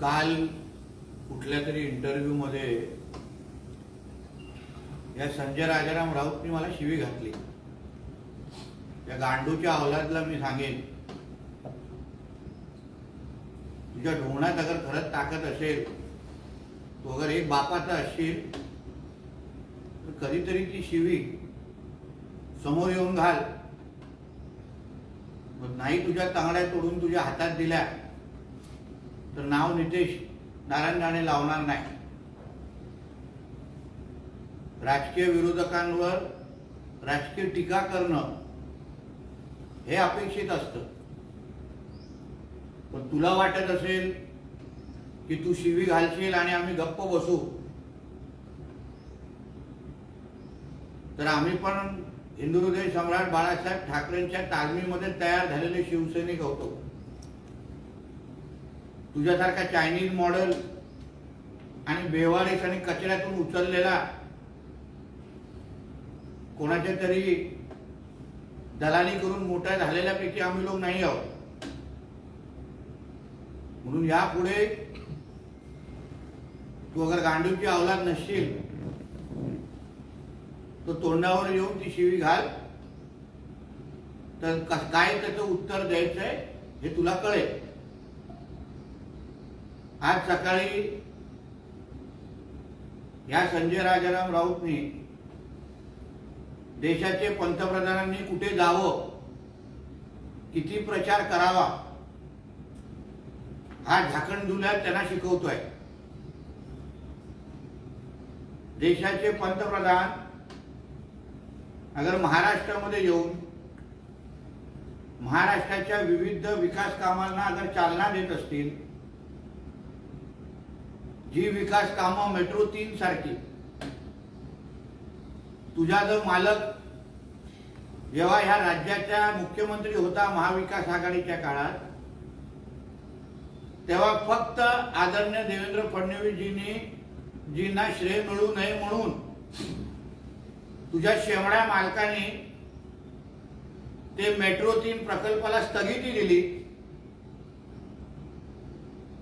काल कुठल्या तरी इंटरव्ह्यूमध्ये या संजय राजाराम राऊतनी मला शिवी घातली. त्या गांडूच्या अवलादला मी सांगेन. तुझ्या ढोंगणात अगर खरंच ताकद असेल तो अगर एक बापाचा असशील तर कधीतरी ती शिवी समोर येऊन घाल. मग नाही तुझ्या तांगड्या तोडून तुझ्या हातात दिल्या तर नाव नितेश नारायण राणे लावणार नाही. राजकीय विरोधकांवर राजकीय टीका करणं हे अपेक्षित असतं. पण तुला वाटत असेल की तू शिवी घालशील आणि आम्ही गप्प बसू? तर आम्ही पण हिंदू हृदय सम्राट बाळासाहेब ठाकरेंच्या तालमीमध्ये तयार झालेले शिवसैनिक होतो. तुझ्यासारखा चायनीज मॉडेल आणि बेवारीस आणि कचऱ्यातून उचललेला कोणाच्या तरी दलाली करून मोठ्या झालेल्यापैकी आम्ही लोक नाही आहोत. म्हणून यापुढे तू अगर गांडूची अवलाद नसशील तो तोंडावर येऊन ती शिवी घाल. तर कस- काय त्याचं उत्तर द्यायचंय हे तुला कळेल. आज सकाळी या संजय राजाराम राऊतनी देशाचे पंतप्रधानांनी कुठे जावं किती प्रचार करावा हा झाकण दुल्या त्यांना शिकवतोय. देशाचे पंतप्रधान अगर महाराष्ट्रामध्ये येऊन महाराष्ट्राच्या विविध विकास कामांना अगर चालना देत असतील जी विकास कामं मेट्रो तीन सारखी. तुझा जो मालक जेव्हा ह्या राज्याचा मुख्यमंत्री होता महाविकास आघाडीच्या काळात तेव्हा फक्त आदरणीय देवेंद्र फडणवीसजींनी जींना श्रेय मिळू नये म्हणून तुझ्या शेवड्या मालकाने ते मेट्रो तीन प्रकल्पाला स्थगिती दिली.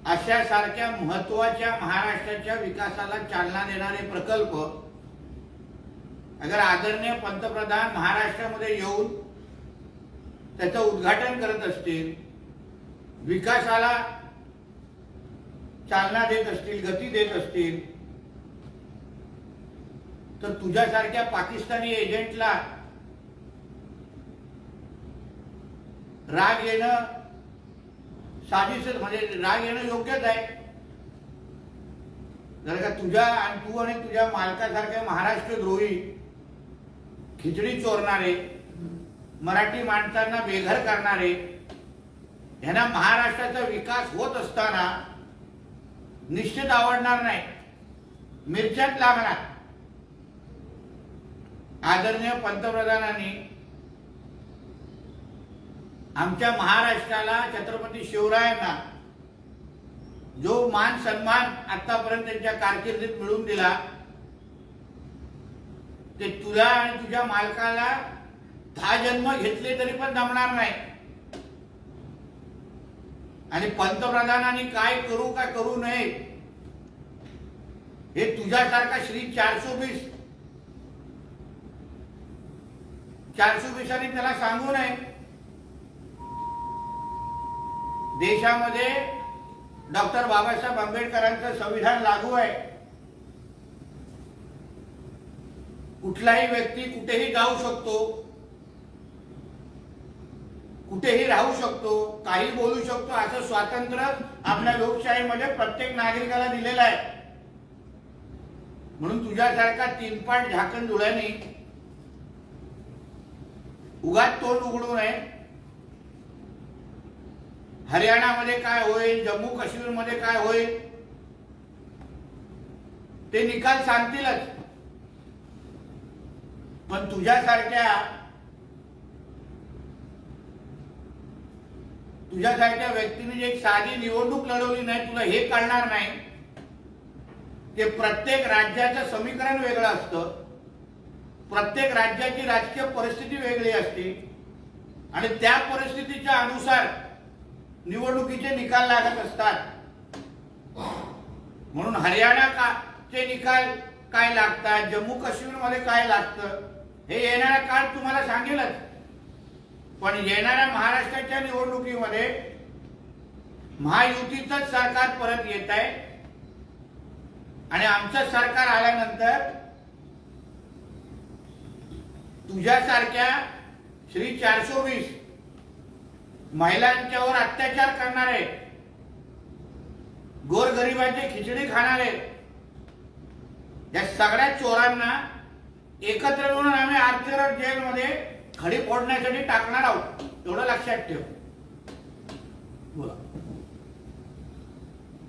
अशा सारख्या महत्त्वाच्या महाराष्ट्राच्या विकासाला चालना देणारे प्रकल्प अगर आदरणीय पंतप्रधान महाराष्ट्रामध्ये येऊन त्याचं उद्घाटन करत असतील विकासाला चालना देत असतील गती देत असतील तर तुझ्यासारख्या पाकिस्तानी एजंटला राग येणं साजिशच म्हणजे राग येणं योग्यच आहे. जर का तुझ्या आणि तू आणि तुझ्या मालकासारख्या महाराष्ट्र द्रोही खिचडी चोरणारे मराठी माणसांना बेघर करणारे ह्यांना महाराष्ट्राचा विकास होत असताना निश्चित आवडणार नाही मिरच्यात लागणार. आदरणीय पंतप्रधानांनी आमच्या महाराष्ट्राला छत्रपती शिवरायांना जो मान सन्मान आतापर्यंत त्यांच्या कारकिर्दीत मिळवून दिला ते तुला आणि तुझ्या मालकाला दहा जन्म घेतले तरी पण जमणार नाही. आणि पंतप्रधानांनी काय करू काय करू नये हे तुझ्यासारखा श्री चारशे वीस चारशे वीसांनी त्याला सांगू नये. देशामध्ये डॉक्टर बाबासाहेब आंबेडकरांचं संविधान लागू आहे. कुठलाही व्यक्ती कुठेही जाऊ शकतो कुठेही राहू शकतो काही बोलू शकतो असं स्वातंत्र्य आपल्या लोकशाहीमध्ये प्रत्येक नागरिकाला दिलेलं आहे. म्हणून तुझ्यासारखा तीनपाट झाकण डोळ्यांनी उगाच तोंड उघडू नये. हरियाणामध्ये काय होईल जम्मू काश्मीरमध्ये काय होईल? ते निकाल सांगतीलच. पण तुझ्यासारख्या तुझ्यासारख्या व्यक्तीने जी एक साधी निवडणूक लढवली नाही तुला हे कळणार नाही. ते प्रत्येक राज्याचं समीकरण वेगळं असतं. प्रत्येक राज्याची राजकीय परिस्थिती वेगळी असते. आणि त्या परिस्थितीच्या अनुसार निवडणुकीचे निकाल लागत असतात. म्हणून हरियाणा का चे निकाल काय लागतात जम्मू काश्मीरमध्ये काय लागतं हे येणारा काळ तुम्हाला सांगेलच. पण येणाऱ्या महाराष्ट्राच्या निवडणुकीमध्ये महायुतीचंच सरकार परत येत आहे. आणि आमचं सरकार आल्यानंतर तुझ्यासारख्या श्री चारशे वीस महिलांच्यावर अत्याचार करणारे गोरगरिबांचे खिचडी खाणारे या सगळ्या चोरांना एकत्र म्हणून आम्ही आर्थर जेलमध्ये खडी फोडण्यासाठी टाकणार आहोत. एवढं लक्षात ठेव. बोला.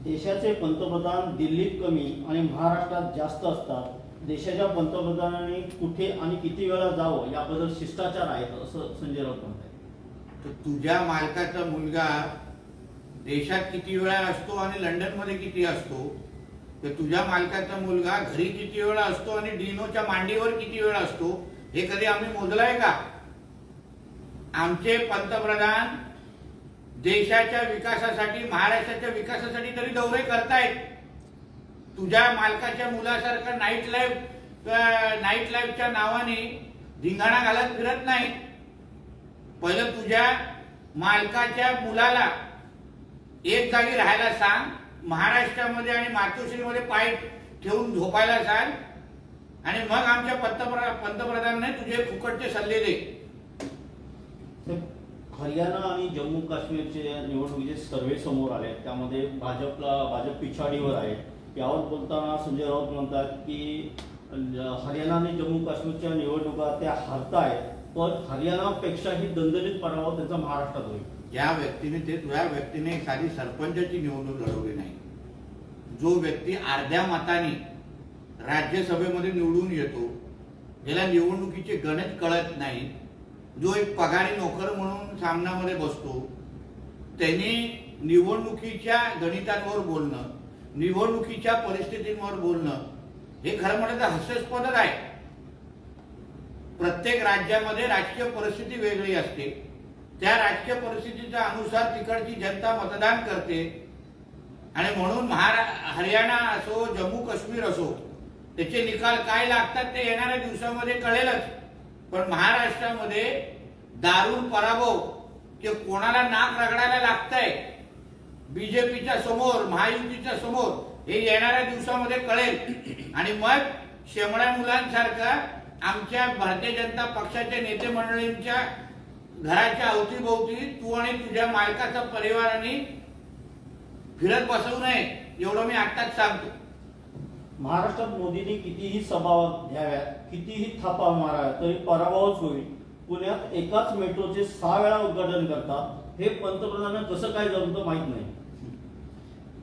देशाचे पंतप्रधान दिल्लीत कमी आणि महाराष्ट्रात जास्त असतात. देशाच्या पंतप्रधानांनी कुठे आणि किती वेळा जावं याबद्दल शिष्टाचार आहेत असं संजय राऊत म्हणतात तर तुझ्या मालकाचा मुलगा देशात किती वेळा असतो आणि लंडनमध्ये किती असतो? तर तुझ्या मालकाचा मुलगा घरी किती वेळा असतो आणि डिनोच्या मांडीवर किती वेळा असतो? हे कधी आम्ही मोजलंय का? आमचे पंतप्रधान देशाच्या विकासासाठी महाराष्ट्राच्या विकासासाठी तरी दौरे करतायत. तुझ्या मालकाच्या मुलासारखं नाईट लाईफ नाईट लाईफच्या नावाने धिंगाणा घालत फिरत नाही पहिलं तुझ्या मालकाच्या मुलाला एक जागी राहायला सांग महाराष्ट्रामध्ये आणि मातोश्रीमध्ये पाय ठेवून झोपायला सांग आणि मग आमच्या पंतप्रधान पंतप्रधानांनी तुझे फुकटचे सल्ले दे. हरियाणा आणि जम्मू काश्मीरचे निवडणुकीचे सर्वे समोर आले त्यामध्ये भाजपला भाजप पिछाडीवर आहे. यावर बोलताना संजय राऊत म्हणतात की हरियाणा आणि जम्मू काश्मीरच्या निवडणुका त्या हरतायत. पण हरियाणापेक्षाही दणदणीत पराभव त्यांचा महाराष्ट्रात होईल. ज्या व्यक्तीने ते तुझ्या व्यक्तीने साधी सरपंचाची निवडणूक लढवली नाही. जो व्यक्ती अर्ध्या मताने राज्यसभेमध्ये निवडून येतो ज्याला निवडणुकीचे गणित कळत नाही जो एक पगारी नोकर म्हणून सामनामध्ये बसतो त्यांनी निवडणुकीच्या गणितांवर बोलणं निवडणुकीच्या परिस्थितींवर बोलणं हे खरं म्हटलं हास्यास्पदच आहे. प्रत्येक राज्यामध्ये राजकीय परिस्थिती वेगळी असते. त्या राजकीय परिस्थितीच्या अनुसार तिकडची जनता मतदान करते. आणि म्हणून महारा हरियाणा असो जम्मू काश्मीर असो त्याचे निकाल काय लागतात ते येणाऱ्या दिवसामध्ये कळेलच. पण महाराष्ट्रामध्ये दारुण पराभव ते कोणाला नाक रगडायला लागतंय बीजेपीच्या समोर महायुतीच्या समोर हे येणाऱ्या दिवसामध्ये कळेल. आणि मग शेमळ्या मुलांसारखं आमच्या भारतीय जनता पक्षाच्या नेते मंडळींच्या घराच्या अवतीभोवती तू आणि तुझ्या मालकाचा परिवाराने फिरत बसवू नये एवढं मी आत्ताच सांगतो. महाराष्ट्रात मोदींनी कितीही सभा घ्याव्या कितीही थापा माराव्या तरी पराभवच होईल. पुण्यात एकाच मेट्रोचे सहा वेळा उद्घाटन करतात हे पंतप्रधानांना कसं काय जमतं माहीत नाही.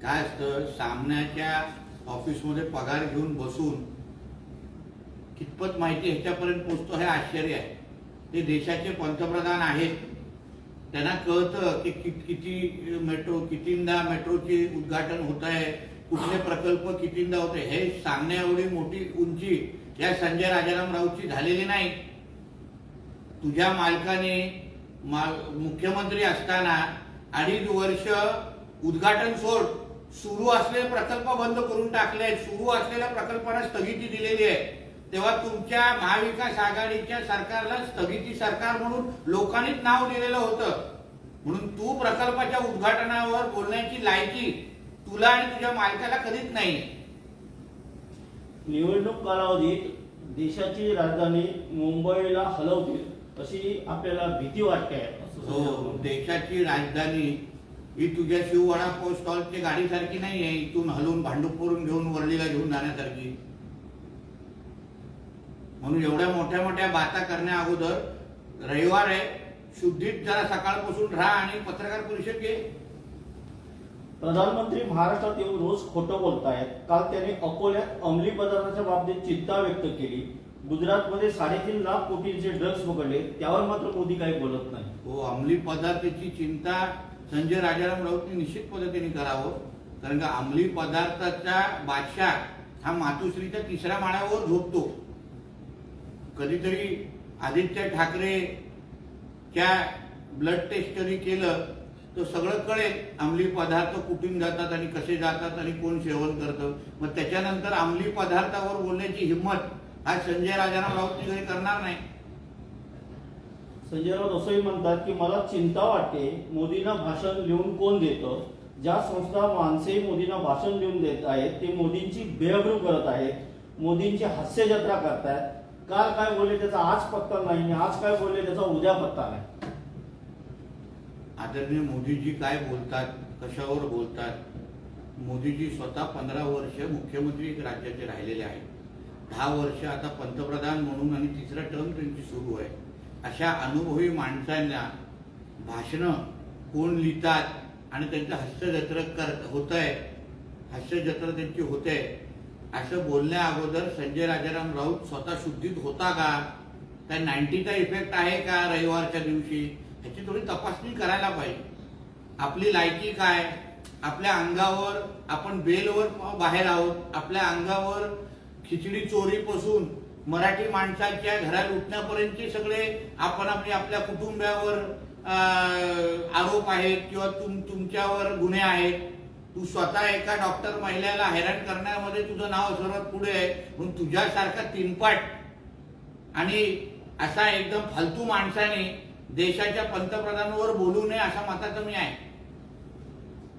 काय असतं सामन्याच्या ऑफिसमध्ये पगार घेऊन बसून कितपत माहिती ह्याच्यापर्यंत पोचतो हे आश्चर्य आहे. ते देशाचे पंतप्रधान आहेत. त्यांना कळतं की कि- किती मेट्रो कितींदा मेट्रोचे उद्घाटन होत आहे कुठले प्रकल्प कितींदा होते हे सांगण्या एवढी मोठी उंची या संजय राजाराम राऊतची झालेली नाही. तुझ्या मालकाने माल मुख्यमंत्री असताना अडीच वर्ष उद्घाटन सोड. सुरू असलेले प्रकल्प बंद करून टाकले आहेत सुरू असलेल्या प्रकल्पांना स्थगिती दिलेली आहे. तेव्हा तुमच्या महाविकास आघाडीच्या सरकारला स्थगिती सरकार म्हणून लोकांनीच नाव दिलेलं होतं. म्हणून तू प्रकल्पाच्या उद्घाटनावर बोलण्याची लायकी तुला आणि तुझ्या मालकाला कधीच नाही. निवडणूक कालावधीत देशाची राजधानी मुंबईला हलवतील अशी आपल्याला भीती वाटते. हो. देशाची राजधानी ही तुझ्या शिववाडा पोस्ट स्टॉलची गाडीसारखी नाही आहे इथून हलवून भांडूपवरून घेऊन वरलीला घेऊन जाण्यासारखी. म्हणून एवढ्या मोठ्या मोठ्या बाता करण्या अगोदर रविवार आहे. शुद्धीत जरा सकाळपासून राहा आणि पत्रकार परिषद घे. प्रधानमंत्री महाराष्ट्रात येऊन रोज खोटं बोलतायत. काल त्यांनी अकोल्यात अंमली पदार्थाच्या बाबतीत चिंता व्यक्त केली. गुजरातमध्ये साडेतीन लाख कोटींचे ड्रग्ज पकडले त्यावर मात्र मोदी काही बोलत नाही. हो अंमली पदार्थाची चिंता संजय राजाराम राऊतने निश्चित पद्धतीने करावं. कारण का अंमली पदार्थाचा बादशाह हा मातोश्रीच्या तिसऱ्या माळ्यावर झोपतो. कधीतरी आदित्य ठाकरे त्या ब्लड टेस्ट जरी केलं तर सगळं कळेल अंमली पदार्थ कुठून जातात आणि कसे जातात आणि कोण सेवन करतं. मग त्याच्यानंतर अंमली पदार्थावर बोलण्याची हिंमत हा संजय राजाराम राऊत तिकडे करणार नाही. संजय राऊत असंही म्हणतात की मला चिंता वाटते मोदींना भाषण लिहून कोण देतं? ज्या संस्था माणसे मोदींना भाषण लिहून देत आहेत ते मोदींची बेअब्रू करत आहेत मोदींची हास्य जत्रा करतायत काल काय बोलले त्याचा आज पत्ता नाही आज काय बोलले त्याचा उद्या पत्ता नाही. आदरणीय मोदीजी काय बोलतात कशावर बोलतात? मोदीजी स्वतः पंधरा वर्ष मुख्यमंत्री राज्याचे राहिलेले आहेत. दहा वर्ष आता पंतप्रधान म्हणून आणि तिसरा टर्म त्यांची सुरू आहे. अशा अनुभवी माणसांना भाषणं कोण लिहितात आणि त्यांचं हास्यजत्र कर होत आहे हास्यजत्र त्यांची होत आहे असं बोलण्या अगोदर संजय राजाराम राऊत स्वतः शुद्धीत होता का? त्या नाईन्टीचा इफेक्ट आहे का रविवारच्या दिवशी? ह्याची थोडी तपासणी करायला पाहिजे. आपली लायकी काय? आपल्या अंगावर आपण बेलवर बाहेर आहोत. आपल्या अंगावर खिचडी चोरीपासून मराठी माणसांच्या घरात उठण्यापर्यंतचे सगळे आपण आपले आपल्या कुटुंबावर आरोप आहेत किंवा तुम तुमच्यावर गुन्हे आहेत. तू स्वतः एका डॉक्टर महिलेला हैराण करण्यामध्ये तुझं नाव सर्वात पुढे आहे म्हणून तुझ्यासारखा तीनपाट आणि असा एकदम फालतू माणसाने देशाच्या पंतप्रधानावर बोलू नये असा मताचं मी आहे.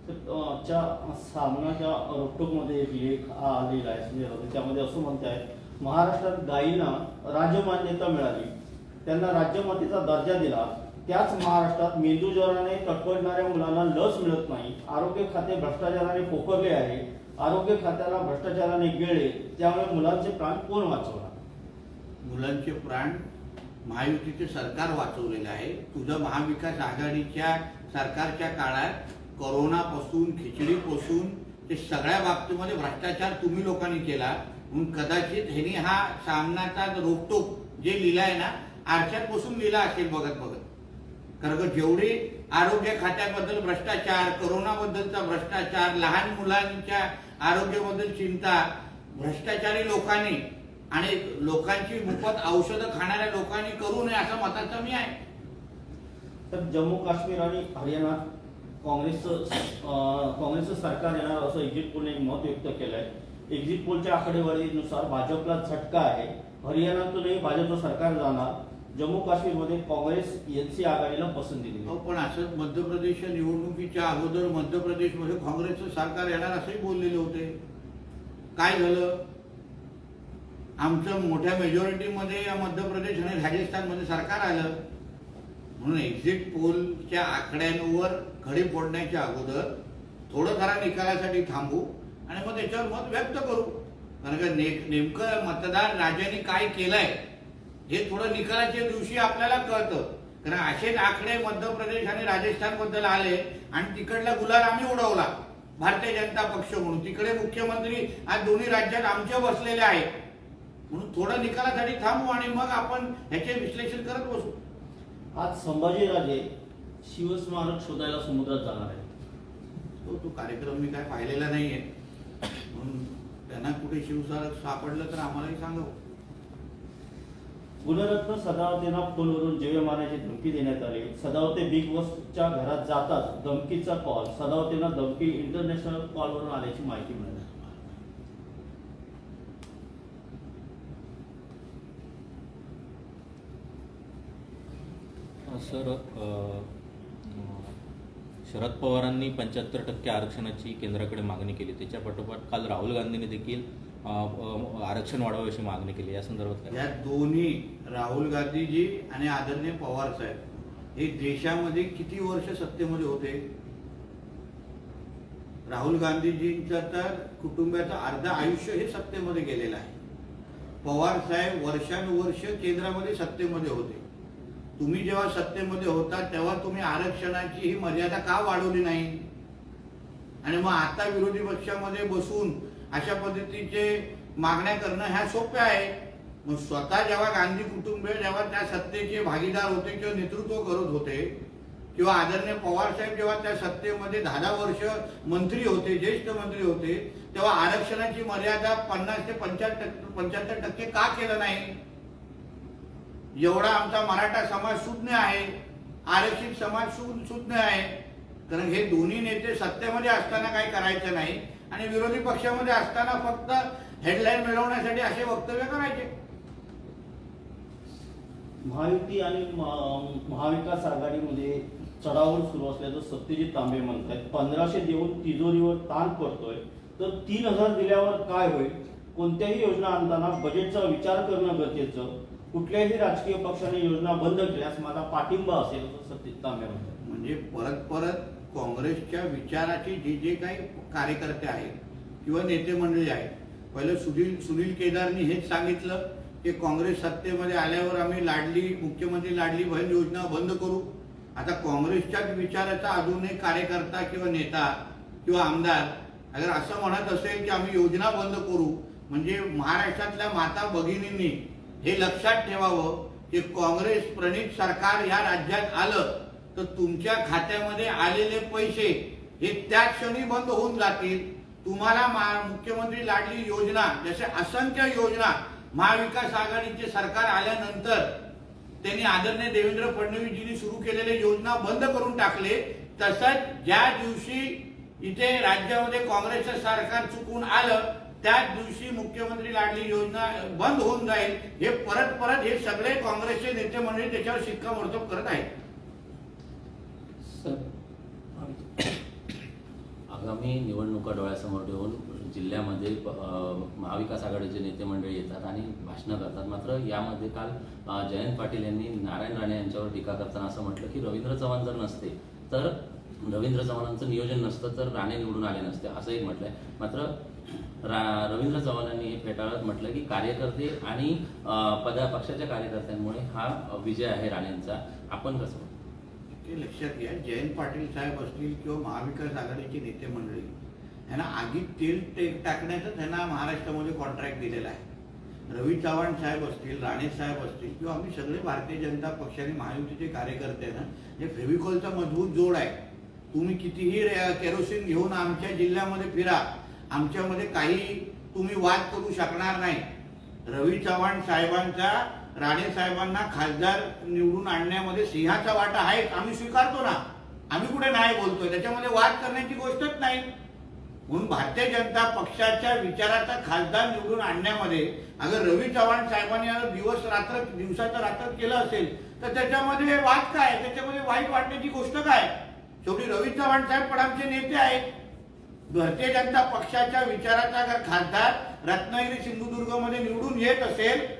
आजच्या सामनाच्या रोकटोकमध्ये एक लेख हा आलेला आहे संजय राऊत. त्यामध्ये असं म्हणत आहे महाराष्ट्रात गायींना राजमान्यता मिळाली. त्यांना राज्यमातेचा दर्जा दिला. त्याच महाराष्ट्रात मेंदू ज्वराने मुलांना लस मिळत नाही आरोग्य खाते भ्रष्टाचाराने पोखरले आहे आरोग्य खात्याला भ्रष्टाचाराने गेले त्यामुळे मुलांचे प्राण कोण वाचवणार? मुलांचे प्राण महायुतीचे सरकार वाचवलेलं आहे. तुझं महाविकास आघाडीच्या सरकारच्या काळात करोनापासून खिचडीपासून ते सगळ्या बाबतीमध्ये भ्रष्टाचार तुम्ही लोकांनी केला. म्हणून कदाचित ह्यांनी हा सामनाचा रोकटोक जे लिहिला आहे ना आरशात बसून लिहिला असेल बघत बघत. कारण का जेवढी आरोग्य खात्याबद्दल भ्रष्टाचार करोनाबद्दलचा भ्रष्टाचार लहान मुलांच्या आरोग्याबद्दल चिंता भ्रष्टाचारी लोकांनी आणि लोकांची मुफत औषधं खाणाऱ्या लोकांनी करू नये असं मताचं मी आहे. तर जम्मू काश्मीर आणि हरियाणा काँग्रेसचं काँग्रेसचं सरकार येणार असं एक्झिट पोलने एक मत व्यक्त केलं आहे एक्झिट पोलच्या आकडेवारीनुसार भाजपला झटका आहे. हरियाणातूनही भाजपचं सरकार जाणार. जम्मू काश्मीरमध्ये काँग्रेस एनसी आघाडीला पसंती दिली. पण असं मध्य प्रदेशच्या निवडणुकीच्या अगोदर मध्य प्रदेशमध्ये काँग्रेसचं सरकार येणार असंही बोललेले होते. काय झालं? आमचं मोठ्या मेजॉरिटीमध्ये या मध्य प्रदेश आणि राजस्थानमध्ये सरकार आलं. म्हणून एक्झिट पोलच्या आकड्यांवर खडी फोडण्याच्या अगोदर थोडं जरा निकालासाठी थांबू आणि मग त्याच्यावर मत व्यक्त करू. कारण का ने नेमकं मतदार राजाने काय केलंय हे थोडं निकालाच्या दिवशी आपल्याला कळतं. कारण असेच आकडे मध्य प्रदेश आणि राजस्थानबद्दल आले आणि तिकडला गुलाल आम्ही उडवला. भारतीय जनता पक्ष म्हणून. तिकडे मुख्यमंत्री आज दोन्ही राज्यात आमचे बसलेले आहेत. म्हणून थोडं निकालासाठी थांबू आणि मग आपण ह्याचे विश्लेषण करत बसू. आज संभाजीराजे शिवस्मारक शोधायला समुद्रात जाणार आहे तो तो कार्यक्रम मी काय पाहिलेला नाहीये. म्हणून त्यांना कुठे शिवसारक सापडलं तर आम्हालाही सांगावं. गुणरत्न सदावतेंना फोनवरून जीवे मारण्याची धमकी देण्यात आली सदावते बिग बॉसच्या घरात जातात धमकीचा कॉल सदावतेंना धमकी इंटरनॅशनल कॉलवरून आल्याची माहिती मिळाली. सर शरद पवारांनी पंच्याहत्तर टक्के आरक्षणाची केंद्राकडे मागणी केली. त्याच्या पाठोपाठ काल राहुल गांधींनी देखील आरक्षण वाढवावे अशी मागणी केली या संदर्भात या दोन्ही राहुल गांधीजी आणि आदरणीय पवार साहेब हे देशामध्ये किती वर्ष सत्तेमध्ये होते? राहुल गांधीजींचं तर कुटुंबाचं अर्ध आयुष्य हे सत्तेमध्ये गेलेलं आहे. पवार साहेब वर्षानुवर्ष केंद्रामध्ये सत्तेमध्ये होते. तुम्ही जेव्हा सत्तेमध्ये होता तेव्हा तुम्ही आरक्षणाची ही मर्यादा का वाढवली नाही? आणि मग आता विरोधी पक्षामध्ये बसून अशा पद्धतीचे मागण्या करणं ह्या सोप्या आहे. मग स्वतः जेव्हा गांधी कुटुंबीय जेव्हा त्या सत्तेचे भागीदार होते किंवा नेतृत्व करत होते किंवा आदरणीय पवार साहेब जेव्हा त्या सत्तेमध्ये दहा दहा वर्ष मंत्री होते ज्येष्ठ मंत्री होते तेव्हा आरक्षणाची मर्यादा पन्नास ते पंच्याहत्तर पंच्याहत्तर टक्के का केलं नाही? एवढा आमचा मराठा समाज शून्य आहे. आरक्षित समाज शून्य शून्य आहे. कारण हे दोन्ही नेते सत्तेमध्ये असताना काही करायचं नाही. आणि विरोधी पक्षामध्ये असताना फक्त हेडलाईन मिळवण्यासाठी असे वक्तव्य करायचे. महायुती आणि महाविकास आघाडीमध्ये चढावर सुरू असल्याचं सत्यजित तांबे म्हणतात पंधराशे देऊन तिजोरीवर ताण पडतोय. तर तीन हजार दिल्यावर काय होईल? कोणत्याही योजना आणताना बजेटचा विचार करणं गरजेचं. कुठल्याही राजकीय पक्षाने योजना बंद केल्यास माझा पाठिंबा असेल असं सत्यजित तांबे म्हणतात. म्हणजे परत परत काँग्रेसच्या विचाराचे जे जे काही कार्यकर्ते आहेत किंवा नेते मंडळी आहेत पहिलं सुनील सुनील केदारनी हेच सांगितलं की काँग्रेस सत्तेमध्ये आल्यावर आम्ही लाडली मुख्यमंत्री लाडली बहीण योजना बंद करू. आता काँग्रेसच्याच विचाराचा अजूनही कार्यकर्ता किंवा नेता किंवा आमदार अगर असं म्हणत असेल की आम्ही योजना बंद करू म्हणजे महाराष्ट्रातल्या माता भगिनींनी हे लक्षात ठेवावं की काँग्रेस प्रणित सरकार या राज्यात आलं. तर तुमच्या खात्यामध्ये आलेले पैसे हे त्या क्षणी बंद होऊन जातील. तुम्हाला मुख्यमंत्री लाडली योजना जसे असंख्य योजना महाविकास आघाडीचे सरकार आल्यानंतर त्यांनी आदरणीय देवेंद्र फडणवीसजींनी सुरू केलेले योजना बंद करून टाकले. तसंच ज्या दिवशी इथे राज्यामध्ये काँग्रेसचं सरकार चुकून आलं त्याच दिवशी मुख्यमंत्री लाडली योजना बंद होऊन जाईल. हे परत परत हे सगळे काँग्रेसचे नेते मंडळी त्याच्यावर शिक्कामोर्तब करत आहेत. आगामी निवडणुका डोळ्यासमोर ठेवून जिल्ह्यामध्ये महाविकास आघाडीचे नेते मंडळी येतात आणि भाषणं करतात. मात्र यामध्ये काल जयंत पाटील यांनी नारायण राणे यांच्यावर टीका करताना असं म्हटलं की रवींद्र चव्हाण जर नसते तर रवींद्र चव्हाणांचं नियोजन नसतं तर राणे निवडून आले नसते असंही म्हटलंय. मात्र रा रवींद्र चव्हाणांनी हे फेटाळत म्हटलं की कार्यकर्ते आणि पदा पक्षाच्या कार्यकर्त्यांमुळे हा विजय आहे राणेंचा. आपण कसं ते लक्षात घ्या जयंत पाटील साहेब असतील किंवा महाविकास आघाडीचे नेते मंडळी यांना आगीत तेल टाकण्याचं त्यांना महाराष्ट्रामध्ये कॉन्ट्रॅक्ट दिलेला आहे. रवी चव्हाण साहेब असतील राणे साहेब असतील किंवा आम्ही सगळे भारतीय जनता पक्षाने महायुतीचे कार्यकर्ते आहे ना हे फेविकॉलचा मजबूत जोड आहे. तुम्ही कितीही केरोसिन घेऊन आमच्या जिल्ह्यामध्ये फिरा आमच्यामध्ये काही तुम्ही वाद करू शकणार नाही. रवी चव्हाण साहेबांचा राणे साहेबांना खासदार निवडून आणण्यामध्ये सिंहाचा वाटा आहे आम्ही स्वीकारतो ना. आम्ही कुठे नाही बोलतोय? त्याच्यामध्ये वाद करण्याची गोष्टच नाही. म्हणून भारतीय जनता पक्षाच्या विचाराचा खासदार निवडून आणण्यामध्ये अगर रवी चव्हाण साहेबांनी अगर दिवस रात्र दिवसाचं रात्र केलं असेल तर त्याच्यामध्ये वाद काय? त्याच्यामध्ये वाईट वाटण्याची गोष्ट काय? शेवटी रवी चव्हाण साहेब पण आमचे नेते आहेत. भारतीय जनता पक्षाच्या विचाराचा अगर खासदार रत्नागिरी सिंधुदुर्गमध्ये निवडून येत असेल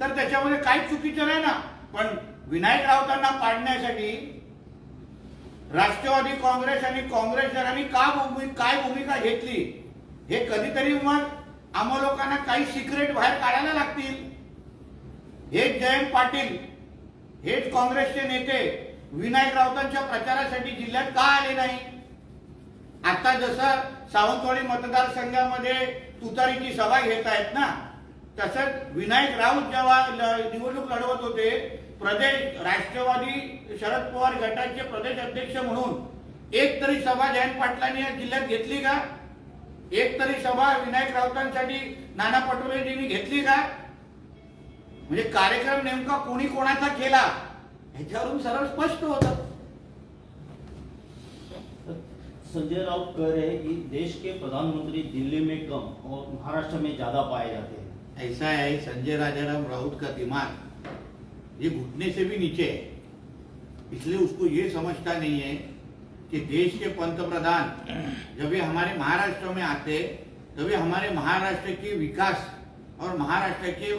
तर त्याच्यामध्ये काहीच चुकीचं नाही ना. पण विनायक राऊतांना पाडण्यासाठी राष्ट्रवादी काँग्रेस आणि काँग्रेस काँग्रेसजरांनी का भूमी काय भूमिका घेतली? हे कधीतरी मग आम्हा लोकांना काही सिक्रेट बाहेर काढायला लागतील. हेच जयंत पाटील हेच काँग्रेसचे नेते विनायक राऊतांच्या प्रचारासाठी जिल्ह्यात का आले नाही? आता जसं सावंतवाडी मतदारसंघामध्ये तुतारीची सभा घेत आहेत ना तसंच विनायक राऊत जेव्हा निवडणूक लढवत होते प्रदेश राष्ट्रवादी शरद पवार गटाचे प्रदेश अध्यक्ष म्हणून एक तरी सभा जयंत पाटलांनी या जिल्ह्यात घेतली का? एक तरी सभा विनायक राऊतांसाठी नाना पटोलेजींनी घेतली का? म्हणजे कार्यक्रम नेमका कोणी कोणाचा केला? ह्याच्यावरून सरळ स्पष्ट होतं. संजय राउत कह रहे हैं कि देश के प्रधानमंत्री दिल्ली में कम और महाराष्ट्र में ज्यादा पाए जाते हैं। ऐसा है, संजय राजाराम राउत का दिमाग। ये घुटने से भी नीचे है। इसलिए उसको ये समझता नहीं है कि देश के पंतप्रधान जब ये हमारे महाराष्ट्र में आते तभी हमारे महाराष्ट्र के विकास और महाराष्ट्र के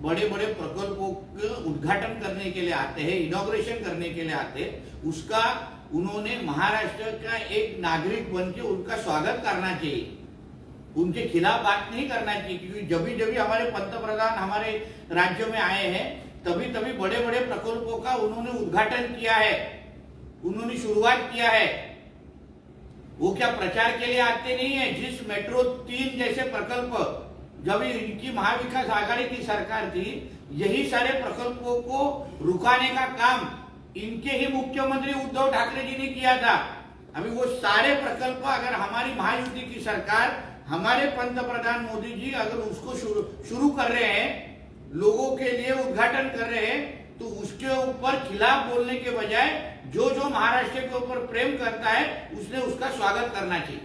बड़े बड़े प्रकल्पों के उद्घाटन करने के लिए आते हैं इनोग्रेशन करने के लिए आते उसका उन्होंने महाराष्ट्र का एक नागरिक बन के उनका स्वागत करना चाहिए। उनके खिलाफ बात नहीं करना चाहिए, क्योंकि जब भी जब भी हमारे पंतप्रधान हमारे राज्य में आए हैं, तभी तभी बड़े बड़े प्रकल्पों का उन्होंने उद्घाटन किया है, उन्होंने शुरुआत किया है। वो क्या प्रचार के लिए आते नहीं है? जिस मेट्रो तीन जैसे प्रकल्प, जब इनकी महाविकास आघाड़ी की सरकार थी, यही सारे प्रकल्पों को रुकाने का काम इनके ही मुख्यमंत्री उद्धव ठाकरे जी ने किया था। अभी वो सारे प्रकल्प, अगर हमारी महायुति की सरकार हमारे पंतप्रधान मोदी जी अगर उसको शुरू शुरू कर रहे हैं, लोगों के लिए उद्घाटन कर रहे हैं तो उसके ऊपर खिलाफ बोलने के बजाय जो जो महाराष्ट्र के ऊपर प्रेम करता है, उसने उसका स्वागत करना चाहिए।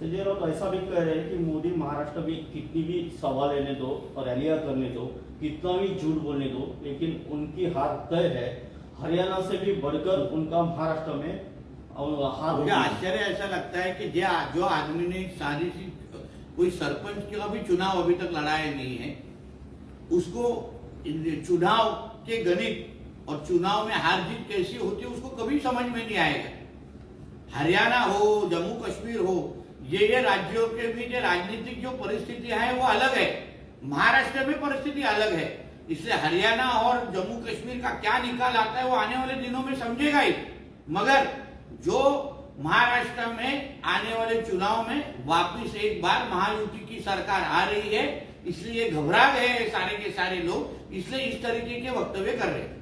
संजय राउत ऐसा भी कह रहे हैं कि मोदी महाराष्ट्र में कितनी भी सभा लेने दो रैलियाँ करने दो, कितना भी झूठ बोलने दो, लेकिन उनकी हार तय है। हरियाणा से भी बढ़कर उनका महाराष्ट्र में हार मुझे आश्चर्य ऐसा लगता है कि जो जो आदमी ने सारी सी कोई सरपंच का भी चुनाव अभी तक लड़ाया नहीं है उसको चुनाव के गणित और चुनाव में हार जीत कैसी होती है उसको कभी समझ में नहीं आएगा। हरियाणा हो जम्मू कश्मीर हो ये ये राज्यों के भी जो राजनीतिक जो परिस्थितियाँ है वो अलग है। महाराष्ट्र में परिस्थिति अलग है। इसलिए हरियाणा और जम्मू कश्मीर का क्या निकाल आता है वो आने वाले दिनों में समझेगा ही। मगर जो महाराष्ट्र में आने वाले चुनाव में वापस एक बार महायुति की सरकार आ रही है, इसलिए घबरा गए हैं सारे के सारे लोग, इसलिए इस तरीके के वक्तव्य कर रहे हैं।